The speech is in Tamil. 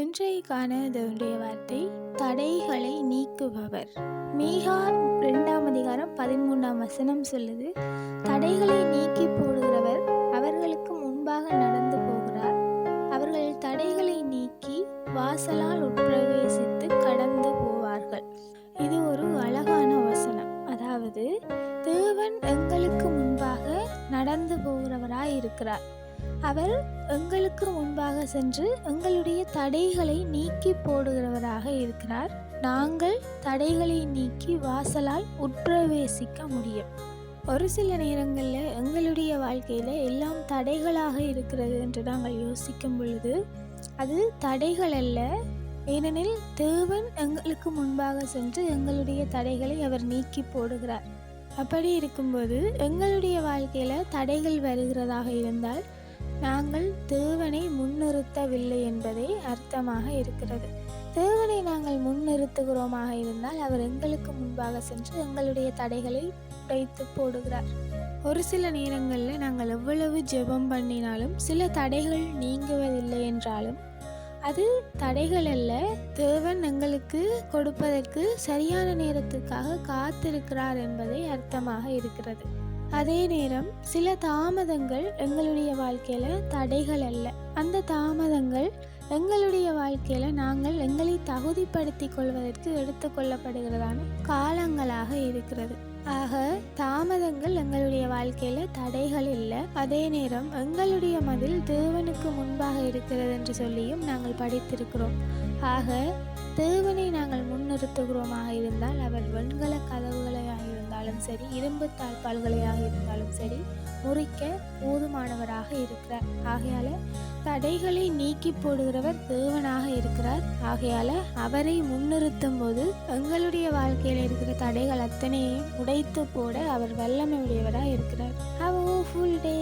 இன்றைக்கான தேவனுடைய வார்த்தை தடைகளை நீக்குபவர். மீகா ரெண்டாம் அதிகாரம் பதிமூன்றாம் வசனம் சொல்லுது தடைகளை நீக்கி போடுகிறவர் அவர்களுக்கு முன்பாக நடந்து போகிறார். அவர்கள் தடைகளை நீக்கி வாசலால் உட்பிரவேசித்து கடந்து போவார்கள். இது ஒரு அழகான வசனம். அதாவது தேவன் எங்களுக்கு முன்பாக நடந்து போகிறவராய் இருக்கிறார். அவர் எங்களுக்கு முன்பாக சென்று எங்களுடைய தடைகளை நீக்கி போடுகிறவராக இருக்கிறார். நாங்கள் தடைகளை நீக்கி வாசலால் உட்பிரவேசிக்க முடியும். ஒரு சில நேரங்களில் எங்களுடைய வாழ்க்கையில் எல்லாம் தடைகளாக இருக்கிறது என்று நாங்கள் யோசிக்கும் பொழுது அது தடைகள் அல்ல. ஏனெனில் தேவன் எங்களுக்கு முன்பாக சென்று எங்களுடைய தடைகளை அவர் நீக்கி போடுகிறார். அப்படி இருக்கும்போது எங்களுடைய வாழ்க்கையில் தடைகள் வருகிறதாக இருந்தால் நாங்கள் தேவனை முன்னிறுத்தவில்லை என்பதே அர்த்தமாக இருக்கிறது. தேவனை நாங்கள் முன்னிறுத்துகிறோமாக இருந்தால் அவர் எங்களுக்கு முன்பாக சென்று எங்களுடைய தடைகளை உடைத்து போடுகிறார். ஒரு சில நேரங்களில் நாங்கள் எவ்வளவு ஜெபம் பண்ணினாலும் சில தடைகள் நீங்குவதில்லை என்றாலும் அது தடைகள் அல்ல. தேவன் எங்களுக்கு கொடுப்பதற்கு சரியான நேரத்துக்காக காத்திருக்கிறார் என்பதை அர்த்தமாக இருக்கிறது. அதே நேரம் சில தாமதங்கள் எங்களுடைய வாழ்க்கையில் தடைகள் அல்ல. அந்த தாமதங்கள் எங்களுடைய வாழ்க்கையில் நாங்கள் எங்களை தகுதிப்படுத்தி கொள்வதற்கு எடுத்துக்கொள்ளப்படுகிறதான காலங்களாக இருக்கிறது. ஆக தாமதங்கள் எங்களுடைய வாழ்க்கையில் தடைகள் இல்லை. அதே நேரம் எங்களுடைய மதில் தேவனுக்கு முன்பாக இருக்கிறது என்று சொல்லியும் நாங்கள் படித்திருக்கிறோம். ஆக தேவனை நாங்கள் முன்னிறுத்துகிறோமாக இருந்தால் அவர் வெண்கல கதவுகள் இருந்தாலும் சரி இரும்பு தாழ்பால்களையாக இருந்தாலும் சரி முறிக்க போதுமானவராக இருக்கிறார். ஆகையால தடைகளை நீக்கி போடுகிறவர் தேவனாக இருக்கிறார். ஆகையால அவரை முன்னிறுத்தும் போது எங்களுடைய வாழ்க்கையில் இருக்கிற தடைகள் அத்தனையும் உடைத்து போட அவர் வல்லமை உடையவராக இருக்கிறார் ஹவ் ஃபுல் டே